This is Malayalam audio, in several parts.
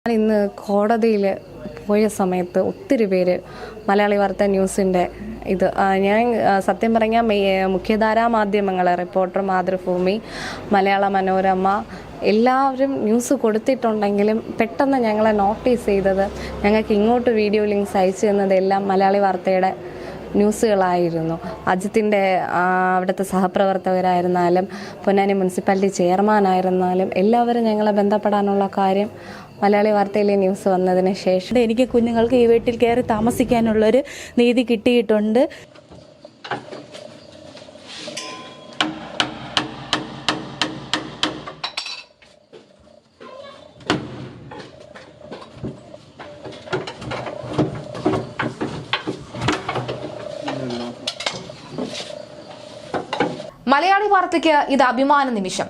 ഞാൻ ഇന്ന് കോടതിയിൽ പോയ സമയത്ത് ഒത്തിരി പേര് മലയാളി വാർത്ത ന്യൂസിന്റെ ഇത് ഞാൻ സത്യം പറഞ്ഞാൽ മുഖ്യധാരാ മാധ്യമങ്ങൾ റിപ്പോർട്ടർ മാതൃഭൂമി മലയാള മനോരമ എല്ലാവരും ന്യൂസ് കൊടുത്തിട്ടുണ്ടെങ്കിലും പെട്ടെന്ന് ഞങ്ങളെ നോട്ടീസ് ചെയ്തത് ഞങ്ങൾക്ക് ഇങ്ങോട്ട് വീഡിയോ ലിങ്ക്സ് അയച്ചു തന്നതെല്ലാം മലയാളി വാർത്തയുടെ ന്യൂസുകളായിരുന്നു. അജിത്തിന്റെ അവിടുത്തെ സഹപ്രവർത്തകരായിരുന്നാലും പൊന്നാനി മുനിസിപ്പാലിറ്റി ചെയർമാനായിരുന്നാലും എല്ലാവരും ഞങ്ങളെ ബന്ധപ്പെടാനുള്ള കാര്യം മലയാളി വാർത്തയിലെ ന്യൂസ് വന്നതിന് ശേഷം. എനിക്ക് കുഞ്ഞുങ്ങൾക്ക് ഈ വീട്ടിൽ കയറി താമസിക്കാനുള്ളൊരു നീതി കിട്ടിയിട്ടുണ്ട്. മലയാളി വാർത്തയ്ക്ക് ഇത് അഭിമാന നിമിഷം.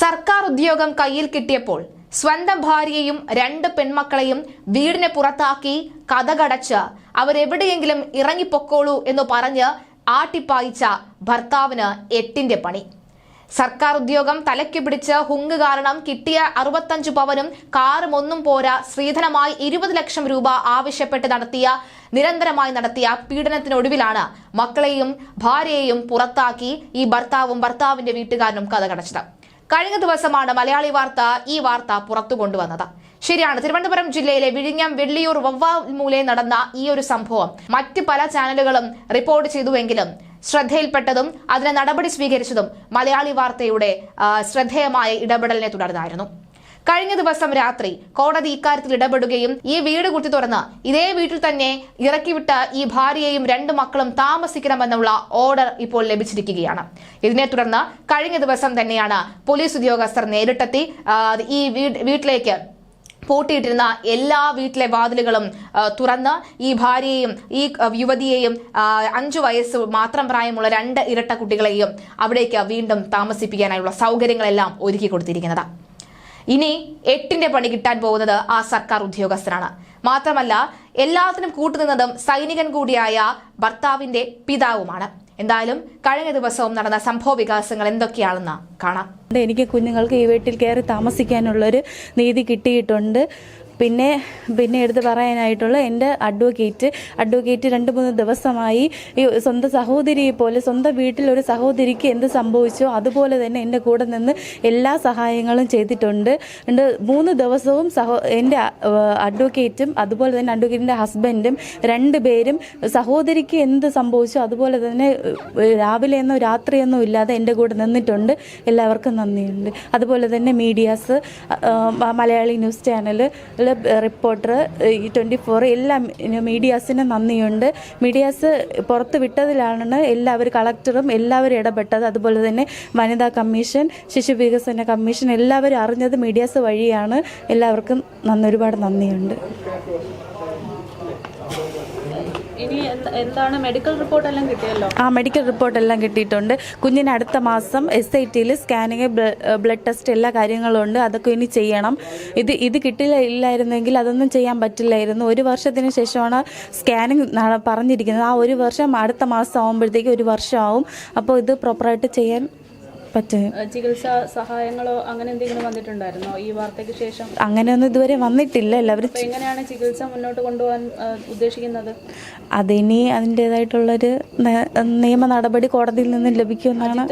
സർക്കാർ ഉദ്യോഗം കയ്യിൽ കിട്ടിയപ്പോൾ സ്വന്തം ഭാര്യയെയും രണ്ട് പെൺമക്കളെയും വീടിന് പുറത്താക്കി കഥകടച്ച് അവരെവിടെയെങ്കിലും ഇറങ്ങിപ്പൊക്കോളൂ എന്ന് പറഞ്ഞ് ആട്ടിപ്പായിച്ച ഭർത്താവിന് എട്ടിന്റെ പണി. സർക്കാർ ഉദ്യോഗം തലയ്ക്ക് പിടിച്ച് ഹുങ്ക് കാരണം കിട്ടിയ അറുപത്തഞ്ചു പവനും കാറും ഒന്നും പോരാ സ്ത്രീധനമായി ഇരുപത് ലക്ഷം രൂപ ആവശ്യപ്പെട്ട് നടത്തിയ നിരന്തരമായി നടത്തിയ പീഡനത്തിനൊടുവിലാണ് മക്കളെയും ഭാര്യയെയും പുറത്താക്കി ഈ ഭർത്താവും ഭർത്താവിന്റെ വീട്ടുകാരനും കഥ കടച്ചത്. കഴിഞ്ഞ ദിവസമാണ് മലയാളി വാർത്ത ഈ വാർത്ത പുറത്തു കൊണ്ടുവന്നത്. ശരിയാണ് തിരുവനന്തപുരം ജില്ലയിലെ വിഴിഞ്ഞം വെള്ളിയൂർ വവ്വാമൂലെ നടന്ന ഈ ഒരു സംഭവം മറ്റ് പല ചാനലുകളും റിപ്പോർട്ട് ചെയ്തുവെങ്കിലും ശ്രദ്ധയിൽപ്പെട്ടതും അതിന് നടപടി സ്വീകരിച്ചതും മലയാളി വാർത്തയുടെ ശ്രദ്ധേയമായ ഇടപെടലിനെ തുടർന്നായിരുന്നു. കഴിഞ്ഞ ദിവസം രാത്രി കോടതി ഇക്കാര്യത്തിൽ ഇടപെടുകയും ഈ വീട് കുത്തി തുറന്ന് ഇതേ വീട്ടിൽ തന്നെ ഇറക്കിവിട്ട ഈ ഭാര്യയെയും രണ്ട് മക്കളും താമസിക്കണമെന്നുള്ള ഓർഡർ ഇപ്പോൾ ലഭിച്ചിരിക്കുകയാണ്. ഇതിനെ തുടർന്ന് കഴിഞ്ഞ ദിവസം തന്നെയാണ് പോലീസ് ഉദ്യോഗസ്ഥർ നേരിട്ടെത്തി ഈ വീട് വീട്ടിലേക്ക് പൂട്ടിയിട്ടിരുന്ന എല്ലാ വീട്ടിലെ വാതിലുകളും തുറന്ന് ഈ ഭാര്യയെയും ഈ യുവതിയെയും അഞ്ചു വയസ്സ് മാത്രം പ്രായമുള്ള രണ്ട് ഇരട്ട കുട്ടികളെയും അവിടേക്ക് വീണ്ടും താമസിപ്പിക്കാനായുള്ള സൗകര്യങ്ങളെല്ലാം ഒരുക്കി കൊടുത്തിരിക്കുന്നത്. ഇനി എട്ടിന്റെ പണി കിട്ടാൻ പോകുന്നത് ആ സർക്കാർ ഉദ്യോഗസ്ഥനാണ്. മാത്രമല്ല എല്ലാത്തിനും കൂട്ടുനിന്നതും സൈനികൻ കൂടിയായ ഭർത്താവിന്റെ പിതാവുമാണ്. എന്തായാലും കഴിഞ്ഞ ദിവസവും നടന്ന സംഭവ വികാസങ്ങൾ എന്തൊക്കെയാണെന്ന് കാണാം. എനിക്ക് കുഞ്ഞുങ്ങൾക്ക് ഈ വീട്ടിൽ കയറി താമസിക്കാനുള്ളൊരു നീതി കിട്ടിയിട്ടുണ്ട്. പിന്നെ പിന്നെ എടുത്ത് പറയാനായിട്ടുള്ള എന്റെ അഡ്വക്കേറ്റ് അഡ്വക്കേറ്റ് രണ്ട് മൂന്ന് ദിവസമായി ഈ സ്വന്തം സഹോദരിയെ പോലെ സ്വന്തം വീട്ടിൽ ഒരു സഹോദരിക്ക് എന്ത് സംഭവിച്ചോ അതുപോലെ തന്നെ എന്റെ കൂടെ നിന്ന് എല്ലാ സഹായങ്ങളും ചെയ്തിട്ടുണ്ട്. ഉണ്ട് മൂന്ന് ദിവസവും സഹോ എന്റെ അഡ്വക്കേറ്റും അതുപോലെ തന്നെ അഡ്വക്കേറ്റിന്റെ ഹസ്ബൻഡും രണ്ട് പേരും സഹോദരിക്ക് എന്ത് സംഭവിച്ചോ അതുപോലെ തന്നെ രാവിലെ രാവിലെയെന്നോ രാത്രിയെന്നോ ഇല്ലാതെ എന്റെ കൂടെ നിന്നിട്ടുണ്ട്. എല്ലാവർക്കും നന്ദിയുണ്ട്. അതുപോലെ തന്നെ medias Malayali news channel reporter ഈ ട്വന്റി ഫോർ എല്ലാ മീഡിയാസിനും നന്ദിയുണ്ട്. മീഡിയാസ് പുറത്ത് വിട്ടതിലാണ് എല്ലാവരും കളക്ടറും എല്ലാവരും ഇടപെട്ടത്. അതുപോലെ തന്നെ വനിതാ കമ്മീഷൻ ശിശു വികസന കമ്മീഷൻ എല്ലാവരും അറിഞ്ഞത് മീഡിയാസ് വഴിയാണ്. എല്ലാവർക്കും നന്ദി ഒരുപാട് നന്ദിയുണ്ട്. ഇനി എന്താണ് മെഡിക്കൽ റിപ്പോർട്ട് എല്ലാം കിട്ടിയല്ലോ? ആ മെഡിക്കൽ റിപ്പോർട്ട് എല്ലാം കിട്ടിയിട്ടുണ്ട്. കുഞ്ഞിന് അടുത്ത മാസം എസ് ഐ ടിയിൽ സ്കാനിങ് ബ്ലഡ് ടെസ്റ്റ് എല്ലാ കാര്യങ്ങളും ഉണ്ട്. അതൊക്കെ ഇനി ചെയ്യണം. ഇത് ഇത് കിട്ടില്ല ഇല്ലായിരുന്നെങ്കിൽ അതൊന്നും ചെയ്യാൻ പറ്റില്ലായിരുന്നു. ഒരു വർഷത്തിന് ശേഷമാണ് സ്കാനിങ് പറഞ്ഞിരിക്കുന്നത്. ആ ഒരു വർഷം അടുത്ത മാസം ആകുമ്പോഴത്തേക്ക് ഒരു വർഷമാവും. അപ്പോൾ ഇത് പ്രോപ്പറായിട്ട് ചെയ്യാൻ ചികിത്സാ സഹായങ്ങളോ അങ്ങനെ എന്തെങ്കിലും വന്നിട്ടുണ്ടായിരുന്നോ? ഈ വാർത്തയ്ക്ക് ശേഷം? അങ്ങനെയൊന്നും ഇതുവരെ വന്നിട്ടില്ല. എല്ലാവരും എങ്ങനെയാണ് ചികിത്സ മുന്നോട്ട് കൊണ്ടുപോകാൻ ഉദ്ദേശിക്കുന്നത്? അതിനി അതിന്റെതായിട്ടുള്ളൊരു ഒരു നിയമ നടപടി കോടതിയിൽ നിന്ന് ലഭിക്കുമെന്നാണ്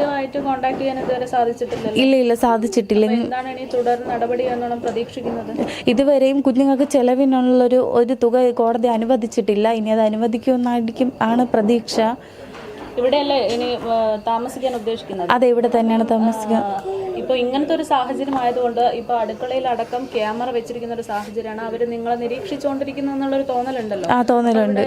കോൺടാക്ട് ചെയ്യാൻ ഇതുവരെ സാധിച്ചിട്ടില്ല ഇല്ല ഇല്ല സാധിച്ചിട്ടില്ല. എന്താണ് ഇനി തുടർ നടപടി എന്നോണം പ്രതീക്ഷിക്കുന്നത്? ഇതുവരെയും കുഞ്ഞുങ്ങൾക്ക് ചെലവിനുള്ളൊരു ഒരു തുക കോടതി അനുവദിച്ചിട്ടില്ല. ഇനി അത് അനുവദിക്കുമെന്നായിരിക്കും ആണ് പ്രതീക്ഷ. ഇവിടെയല്ലേ ഇനി താമസിക്കാൻ ഉദ്ദേശിക്കുന്നത്? അതെ ഇവിടെ തന്നെയാണ് താമസിക്കുക. ഇപ്പോൾ ഇങ്ങനത്തെ ഒരു സാഹചര്യം ആയതുകൊണ്ട് ഇപ്പോൾ അടുക്കളയിൽ അടക്കം ക്യാമറ വെച്ചിരിക്കുന്ന ഒരു സാഹചര്യമാണ്. അവർ നിങ്ങളെ നിരീക്ഷിച്ചുകൊണ്ടിരിക്കുന്നു എന്നുള്ളൊരു തോന്നലുണ്ടല്ലോ. ആ തോന്നലുണ്ട്.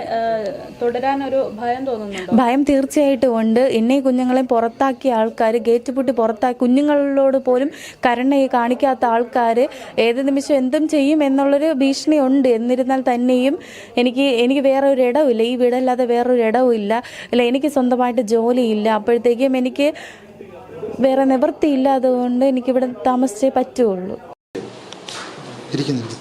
തുടരാനൊരു ഭയം തോന്നുന്നുണ്ടോ? ഭയം തീർച്ചയായിട്ടും ഉണ്ട്. എന്നെ കുഞ്ഞുങ്ങളെ പുറത്താക്കിയ ആൾക്കാർ ഗേറ്റ് പൂട്ടി പുറത്താക്കി കുഞ്ഞുങ്ങളോട് പോലും കരുണ കാണിക്കാത്ത ആൾക്കാർ ഏത് നിമിഷം എന്തും ചെയ്യും എന്നുള്ളൊരു ഭീഷണി ഉണ്ട്. എന്നിരുന്നാൽ തന്നെയും എനിക്ക് എനിക്ക് വേറെ ഒരു ഇടവില്ല ഈ വീടല്ലാതെ വേറൊരു ഇടവും ഇല്ല അല്ല എനിക്ക് സ്വന്തമായിട്ട് ജോലിയില്ല. അപ്പോഴത്തേക്കും എനിക്ക് വേറെ നിവൃത്തിയില്ല അതുകൊണ്ട് എനിക്കിവിടെ താമസിച്ചേ പറ്റുള്ളൂ. ഇരിക്കുന്നുണ്ട്.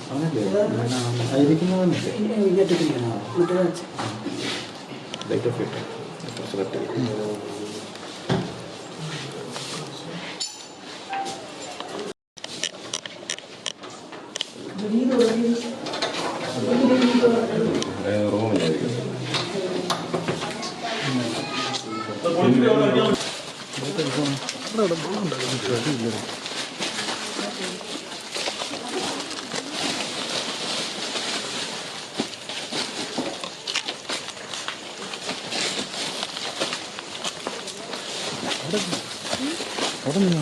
അവിടെ നിന്നോ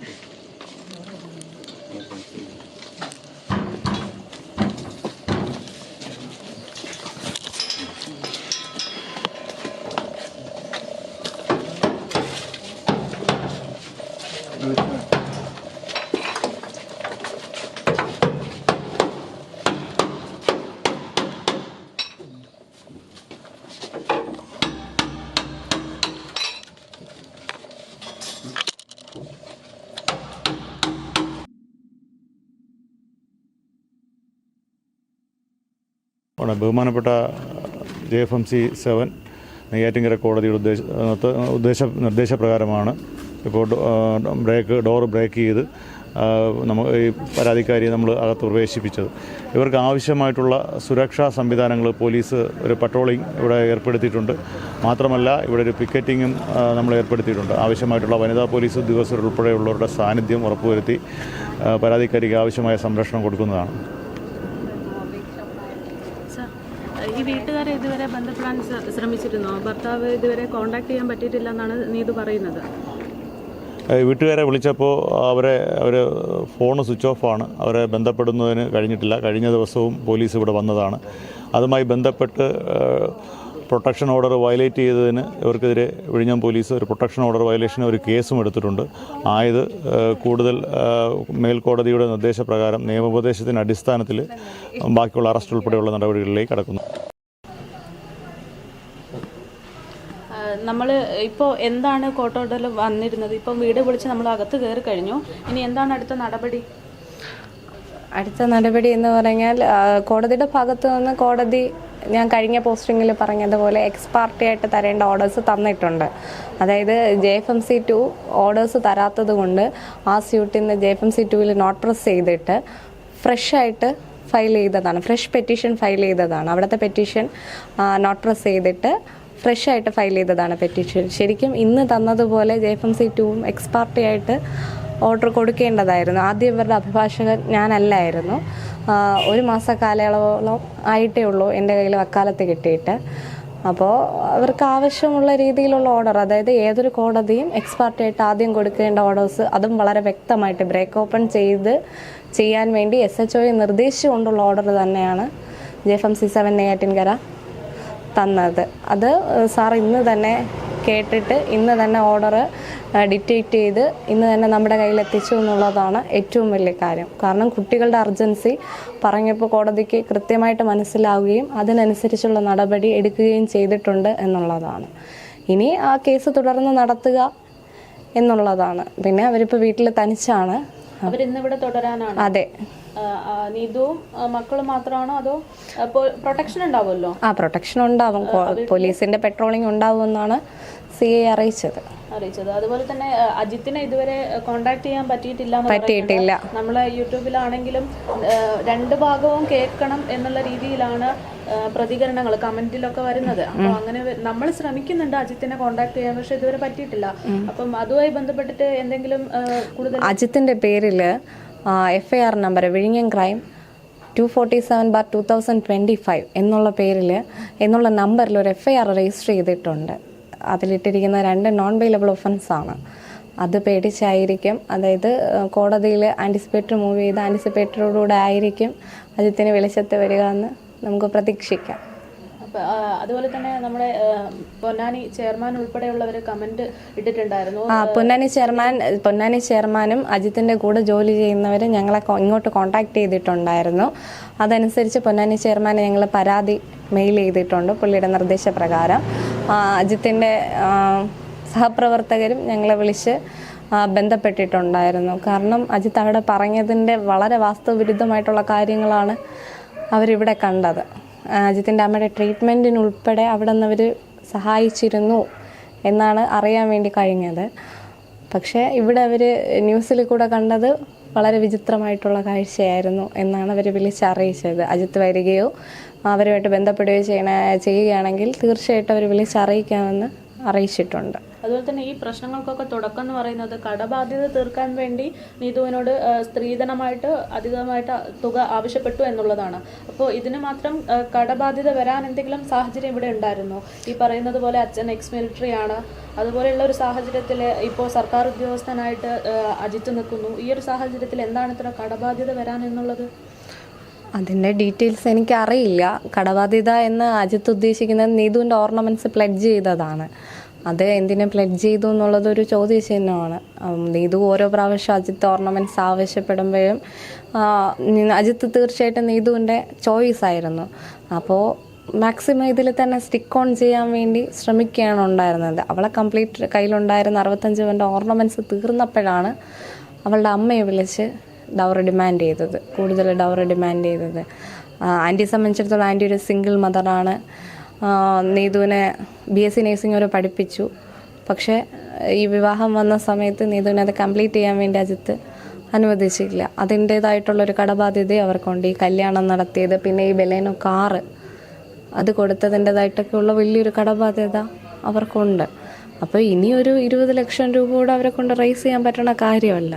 ആണ് ബഹുമാനപ്പെട്ട J F M C seven Neyyattinkara കോടതിയുടെ ഉദ്ദേശ ഉദ്ദേശ നിർദ്ദേശപ്രകാരമാണ് ഇപ്പോൾ ബ്രേക്ക് ഡോർ ബ്രേക്ക് ചെയ്ത് ആ, നമ്മ ഈ പരാതിക്കാരിയെ നമ്മൾ അകത്ത് പ്രവേശിപ്പിച്ചത്. ഇവർക്ക് ആവശ്യമായിട്ടുള്ള സുരക്ഷാ സംവിധാനങ്ങൾ പോലീസ് ഒരു പട്രോളിംഗ് ഇവിടെ ഏർപ്പെടുത്തിയിട്ടുണ്ട്. മാത്രമല്ല ഇവിടെ ഒരു പിക്കറ്റിങ്ങും നമ്മൾ ഏർപ്പെടുത്തിയിട്ടുണ്ട്. ആവശ്യമായിട്ടുള്ള വനിതാ പോലീസ് ഉദ്യോഗസ്ഥർ ഉൾപ്പെടെയുള്ളവരുടെ സാന്നിധ്യം ഉറപ്പുവരുത്തി പരാതിക്കാരിക്ക് ആവശ്യമായ സംരക്ഷണം കൊടുക്കുന്നതാണ്. ഈ വീട്ടുകാരെ ഇതുവരെ ബന്ധപ്പെടാൻ ശ്ര- ശ്രമിച്ചിരുന്നോ? ഭർത്താവ് ഇതുവരെ കോണ്ടാക്ട് ചെയ്യാൻ പറ്റിയിട്ടില്ല എന്നാണ് നീതു പറയുന്നത്. വീട്ടുകാരെ വിളിച്ചപ്പോൾ അവരെ അവർ ഫോൺ സ്വിച്ച് ഓഫാണ് അവരെ ബന്ധപ്പെടുന്നതിന് കഴിഞ്ഞിട്ടില്ല. കഴിഞ്ഞ ദിവസവും പോലീസ് ഇവിടെ വന്നതാണ്. അതുമായി ബന്ധപ്പെട്ട് പ്രൊട്ടക്ഷൻ ഓർഡർ വയലേറ്റ് ചെയ്തതിന് ഇവർക്കെതിരെ വിഴിഞ്ഞം പോലീസ് ഒരു പ്രൊട്ടക്ഷൻ ഓർഡർ വയലേഷന് ഒരു കേസും എടുത്തിട്ടുണ്ട്. ആയത് കൂടുതൽ മേൽക്കോടതിയുടെ നിർദ്ദേശപ്രകാരം നിയമോപദേശത്തിന്റെ അടിസ്ഥാനത്തിൽ ബാക്കിയുള്ള അറസ്റ്റ് ഉൾപ്പെടെയുള്ള നടപടികളിലേക്ക് കടക്കുന്നു. നമ്മൾ ഇപ്പോൾ എന്താണ് ഓർഡറിൽ വന്നിരുന്നത്? ഇപ്പം വീട് വിളിച്ച് നമ്മൾ അകത്ത് കയറി കഴിഞ്ഞു. ഇനി എന്താണ് അടുത്ത നടപടി? അടുത്ത നടപടി എന്ന് പറഞ്ഞാൽ കോടതിയുടെ ഭാഗത്തു നിന്ന് കോടതി ഞാൻ കഴിഞ്ഞ പോസ്റ്റിങ്ങിൽ പറഞ്ഞതുപോലെ എക്സ് പാർട്ടി ആയിട്ട് തരേണ്ട ഓർഡേഴ്സ് തന്നിട്ടുണ്ട്. അതായത് J F M C two orders തരാത്തത് കൊണ്ട് ആ സ്യൂട്ടിൽ നിന്ന് ജെ എഫ് എം സി ടുവിൽ നോട്ട് പ്രസ് ചെയ്തിട്ട് ഫ്രഷായിട്ട് ഫയൽ ചെയ്തതാണ്. ഫ്രഷ് പെറ്റീഷൻ ഫയൽ ചെയ്തതാണ്. അവിടുത്തെ പെറ്റീഷൻ നോട്ട് പ്രസ് ചെയ്തിട്ട് ഫ്രഷ് ആയിട്ട് ഫയൽ ചെയ്തതാണ് പെറ്റീഷൻ ശരിക്കും ഇന്ന് തന്നതുപോലെ ജെ എഫ് എം സി ടുവും എക്സ് പാർട്ടി ആയിട്ട് ഓർഡർ കൊടുക്കേണ്ടതായിരുന്നു. ആദ്യം ഇവരുടെ അഭിഭാഷകൻ ഞാനല്ലായിരുന്നു. ഒരു മാസ കാലയളവോളം ആയിട്ടേ ഉള്ളൂ എന്റെ കയ്യിൽ വക്കാലത്ത് കിട്ടിയിട്ട്. അപ്പോൾ അവർക്ക് ആവശ്യമുള്ള രീതിയിലുള്ള ഓർഡർ അതായത് ഏതൊരു കോടതിയും എക്സ്പാർട്ടി ആയിട്ട് ആദ്യം കൊടുക്കേണ്ട ഓർഡേഴ്സ് അതും വളരെ വ്യക്തമായിട്ട് ബ്രേക്ക് ഓപ്പൺ ചെയ്ത് ചെയ്യാൻ വേണ്ടി എസ് എച്ച് ഒയെ നിർദ്ദേശിച്ചുകൊണ്ടുള്ള ഓർഡർ തന്നെയാണ് J F M C seven Neyyattinkara. തന്നത്. അത് സാർ ഇന്ന് തന്നെ കേട്ടിട്ട് ഇന്ന് തന്നെ ഓർഡർ ഡിറ്റക്റ്റ് ചെയ്ത് ഇന്ന് തന്നെ നമ്മുടെ കയ്യിൽ എത്തിച്ചു എന്നുള്ളതാണ് ഏറ്റവും വലിയ കാര്യം. കാരണം കുട്ടികളുടെ അർജൻസി പറഞ്ഞപ്പോൾ കോടതിക്ക് കൃത്യമായിട്ട് മനസ്സിലാവുകയും അതിനനുസരിച്ചുള്ള നടപടി എടുക്കുകയും ചെയ്തിട്ടുണ്ട് എന്നുള്ളതാണ്. ഇനി ആ കേസ് തുടർന്ന് നടത്തുക എന്നുള്ളതാണ്. പിന്നെ അവരിപ്പോൾ വീട്ടിൽ തനിച്ചാണ്. അവരിന്നിവിടെ തുടരാനാണ്. അതെ. നീതുവും മക്കളും മാത്രമാണോ അതോ പ്രൊട്ടക്ഷൻ ഉണ്ടാവുമല്ലോ? ആ പ്രൊട്ടക്ഷൻ ഉണ്ടാവും. പോലീസിന്റെ പെട്രോളിംഗ് ഉണ്ടാവുമെന്നാണ് സി ഐ അറിയിച്ചത്. അറിയിച്ചത്. അതുപോലെ തന്നെ അജിത്തിനെ ഇതുവരെ കോണ്ടാക്ട് ചെയ്യാൻ പറ്റിയിട്ടില്ല പറ്റിയിട്ടില്ല. നമ്മളെ യൂട്യൂബിലാണെങ്കിലും രണ്ട് ഭാഗവും കേൾക്കണം എന്നുള്ള രീതിയിലാണ് പ്രതികരണങ്ങൾ കമന്റിലൊക്കെ വരുന്നത്. അപ്പൊ അങ്ങനെ നമ്മൾ ശ്രമിക്കുന്നുണ്ട് അജിത്തിനെ കോണ്ടാക്ട് ചെയ്യാൻ പക്ഷെ ഇതുവരെ പറ്റിയിട്ടില്ല. അപ്പം അതുമായി ബന്ധപ്പെട്ടിട്ട് എന്തെങ്കിലും കൂടുതൽ അജിത്തിന്റെ പേരിൽ എഫ് ഐ ആർ നമ്പർ വിഴിഞ്ഞം crime two forty seven bar two thousand twenty five എന്നുള്ള പേരിൽ എന്നുള്ള നമ്പറിൽ ഒരു എഫ് ഐ ആർ രജിസ്റ്റർ ചെയ്തിട്ടുണ്ട്. അതിലിട്ടിരിക്കുന്ന രണ്ട് നോൺ ബെയിലബിൾ ഒഫൻസാണ് അത് പേടിച്ചായിരിക്കും. അതായത് കോടതിയിൽ ആന്റിസിപ്പേറ്റർ മൂവ് ചെയ്ത് ആന്റിസിപ്പേറ്ററോടുകൂടെ ആയിരിക്കും. അജിത്തിന് വെളിച്ചത്ത് വരിക എന്ന് നമുക്ക് പ്രതീക്ഷിക്കാം. അതുപോലെ തന്നെ നമ്മുടെ പൊന്നാനി ചെയർമാൻ ഉൾപ്പെടെയുള്ളവർ കമന്റ് ഇട്ടിട്ടുണ്ടായിരുന്നു. പൊന്നാനി ചെയർമാൻ പൊന്നാനി ചെയർമാനും അജിത്തിന്റെ കൂടെ ജോലി ചെയ്യുന്നവർ ഞങ്ങളെ ഇങ്ങോട്ട് കോൺടാക്ട് ചെയ്തിട്ടുണ്ടായിരുന്നു. അതനുസരിച്ച് പൊന്നാനി ചെയർമാനെ ഞങ്ങൾ പരാതി മെയിൽ ചെയ്തിട്ടുണ്ട് പുള്ളിയുടെ നിർദ്ദേശപ്രകാരം. അജിത്തിന്റെ സഹപ്രവർത്തകരും ഞങ്ങളെ വിളിച്ച് ബന്ധപ്പെട്ടിട്ടുണ്ടായിരുന്നു. കാരണം അജിത്ത് അവിടെ പറഞ്ഞതിന്റെ വളരെ വാസ്തവവിരുദ്ധമായിട്ടുള്ള കാര്യങ്ങളാണ് അവരിവിടെ കണ്ടത്. അജിത്തിന്റെ അമ്മയുടെ ട്രീറ്റ്മെന്റിനുൾപ്പെടെ അവിടെ നിന്ന് അവർ സഹായിച്ചിരുന്നു എന്നാണ് അറിയാൻ വേണ്ടി കഴിഞ്ഞത്. പക്ഷേ ഇവിടെ അവർ ന്യൂസിൽ കൂടെ കണ്ടത് വളരെ വിചിത്രമായിട്ടുള്ള കാഴ്ചയായിരുന്നു എന്നാണ് അവർ വിളിച്ചറിയിച്ചത്. അജിത്ത് വരികയോ അവരുമായിട്ട് ബന്ധപ്പെടുകയോ ചെയ്യണ ചെയ്യുകയാണെങ്കിൽ തീർച്ചയായിട്ടും അവർ വിളിച്ചറിയിക്കാമെന്ന് അറിയിച്ചിട്ടുണ്ട്. അതുപോലെ തന്നെ ഈ പ്രശ്നങ്ങൾക്കൊക്കെ തുടക്കം എന്ന് പറയുന്നത് കടബാധ്യത തീർക്കാൻ വേണ്ടി നീതുവിനോട് സ്ത്രീധനമായിട്ട് അധികമായിട്ട് തുക ആവശ്യപ്പെട്ടു എന്നുള്ളതാണ്. അപ്പോൾ ഇതിന് മാത്രം കടബാധ്യത വരാൻ എന്തെങ്കിലും സാഹചര്യം ഇവിടെ ഉണ്ടായിരുന്നു? ഈ പറയുന്നത് പോലെ അച്ഛൻ എക്സ് മിലിറ്ററി ആണ്. അതുപോലെയുള്ള ഒരു സാഹചര്യത്തിൽ ഇപ്പോൾ സർക്കാർ ഉദ്യോഗസ്ഥനായിട്ട് അജിത്ത് നിൽക്കുന്നു. ഈ ഒരു സാഹചര്യത്തിൽ എന്താണ് ഇത്ര കടബാധ്യത വരാൻ എന്നുള്ളത്? അതിന്റെ ഡീറ്റെയിൽസ് എനിക്കറിയില്ല. കടബാധ്യത എന്ന് അജിത്ത് ഉദ്ദേശിക്കുന്നത് നീതുവിന്റെ ഓർണമെന്റ്സ് പ്ലഡ്ജ് ചെയ്തതാണ്. അത് എന്തിനെ പ്ലഡ് ചെയ്തു എന്നുള്ളത് ഒരു ചോദ്യചിഹ്നമാണ് നീതു ഓരോ പ്രാവശ്യം അജിത്ത് ഓർണമെന്റ്സ് ആവശ്യപ്പെടുമ്പോഴും അജിത്ത് തീർച്ചയായിട്ടും നീതുവിന്റെ ചോയ്സ് ആയിരുന്നു. അപ്പോൾ മാക്സിമം ഇതിൽ തന്നെ സ്റ്റിക്ക് ഓൺ ചെയ്യാൻ വേണ്ടി ശ്രമിക്കുകയാണ് ഉണ്ടായിരുന്നത്. അവളെ കംപ്ലീറ്റ് കയ്യിലുണ്ടായിരുന്ന അറുപത്തഞ്ച് പവന്റെ ഓർണമെന്റ്സ് തീർന്നപ്പോഴാണ് അവളുടെ അമ്മയെ വിളിച്ച് ഡൗറി ഡിമാൻഡ് ചെയ്തത്. കൂടുതൽ ഡൗറി ഡിമാൻഡ് ചെയ്തത്. ആന്റിയെ സംബന്ധിച്ചിടത്തോളം ആന്റി ഒരു സിംഗിൾ മദറാണ് നീതുവിനെ ബി എസ് സി നേഴ്സിംഗ് വരെ പഠിപ്പിച്ചു. പക്ഷേ ഈ വിവാഹം വന്ന സമയത്ത് നീതുവിനെ അത് കംപ്ലീറ്റ് ചെയ്യാൻ വേണ്ടി അജിത്ത് അനുവദിച്ചില്ല. അതിന്റേതായിട്ടുള്ളൊരു കടബാധ്യത അവർക്കുണ്ട്. ഈ കല്യാണം നടത്തിയത് പിന്നെ ഈ ബലേനോ കാറ് അത് കൊടുത്തതിന്റെതായിട്ടൊക്കെയുള്ള വലിയൊരു കടബാധ്യത അവർക്കുണ്ട്. അപ്പോൾ ഇനിയൊരു ഇരുപത് ലക്ഷം രൂപ കൂടെ അവരെ കൊണ്ട് റേസ് ചെയ്യാൻ പറ്റുന്ന കാര്യമല്ല.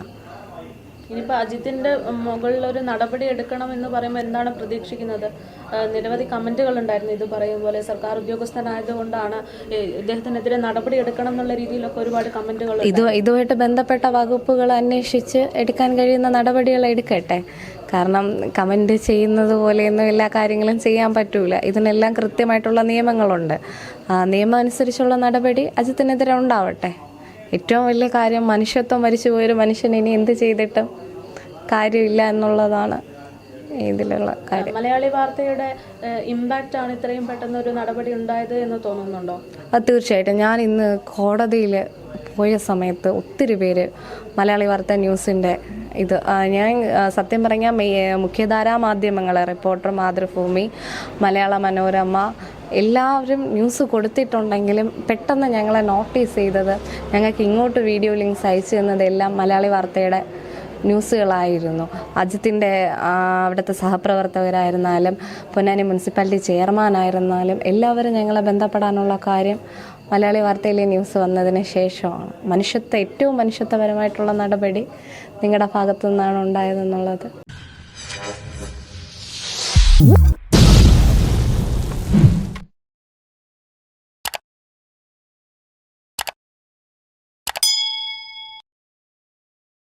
ഇനിയിപ്പോൾ അജിത്തിന്റെ മുകളിൽ ഒരു നടപടി എടുക്കണം എന്ന് പറയുമ്പോൾ എന്താണ് പ്രതീക്ഷിക്കുന്നത്? നിരവധി കമന്റുകൾ ഉണ്ടായിരുന്നു ഇത് പറയും പോലെ സർക്കാർ ഉദ്യോഗസ്ഥനായതുകൊണ്ടാണ് ഇദ്ദേഹത്തിനെതിരെ നടപടി എടുക്കണം എന്നുള്ള രീതിയിലൊക്കെ ഒരുപാട് കമന്റുകൾ ഇത് ഇതുമായിട്ട് ബന്ധപ്പെട്ട വകുപ്പുകൾ അന്വേഷിച്ച് എടുക്കാൻ കഴിയുന്ന നടപടികൾ എടുക്കട്ടെ. കാരണം കമന്റ് ചെയ്യുന്നത് പോലെയൊന്നും എല്ലാ കാര്യങ്ങളും ചെയ്യാൻ പറ്റൂല. ഇതിനെല്ലാം കൃത്യമായിട്ടുള്ള നിയമങ്ങളുണ്ട്. ആ നിയമം അനുസരിച്ചുള്ള നടപടി അജിത്തിനെതിരെ ഉണ്ടാവട്ടെ. ഏറ്റവും വലിയ കാര്യം മനുഷ്യത്വം മരിച്ചു പോയൊരു മനുഷ്യൻ ഇനി എന്ത് ചെയ്തിട്ടും കാര്യമില്ല എന്നുള്ളതാണ് ഇതിലുള്ള കാര്യം. മലയാളി വാർത്തയുടെ ഇമ്പാക്റ്റ് ആണ് ഇത്രയും പെട്ടെന്ന് ഒരു നടപടി ഉണ്ടായത് എന്ന് തോന്നുന്നുണ്ടോ? അത് തീർച്ചയായിട്ടും. ഞാൻ ഇന്ന് കോടതിയിൽ പോയ സമയത്ത് ഒത്തിരി പേര് മലയാളി വാർത്ത ന്യൂസിന്റെ ഇത് ഞാൻ സത്യം പറഞ്ഞാൽ മുഖ്യധാരാ മാധ്യമങ്ങൾ റിപ്പോർട്ടർ മാതൃഭൂമി മലയാള മനോരമ എല്ലാവരും ന്യൂസ് കൊടുത്തിട്ടുണ്ടെങ്കിലും പെട്ടെന്ന് ഞങ്ങളെ നോട്ടീസ് ചെയ്തത് ഞങ്ങൾക്ക് ഇങ്ങോട്ട് വീഡിയോ ലിങ്ക്സ് അയച്ചു തന്നതെല്ലാം മലയാളി വാർത്തയുടെ ന്യൂസുകളായിരുന്നു. അജിത്തിന്റെ അവിടുത്തെ സഹപ്രവർത്തകരായിരുന്നാലും പൊന്നാനി മുനിസിപ്പാലിറ്റി ചെയർമാനായിരുന്നാലും എല്ലാവരും ഞങ്ങളെ ബന്ധപ്പെടാനുള്ള കാര്യം മലയാളി വാർത്തയിലെ ന്യൂസ് വന്നതിന് ശേഷമാണ്. മനുഷ്യത്വ ഏറ്റവും മനുഷ്യത്വപരമായിട്ടുള്ള നടപടി നിങ്ങളുടെ ഭാഗത്തു നിന്നാണ് ഉണ്ടായതെന്നുള്ളത്.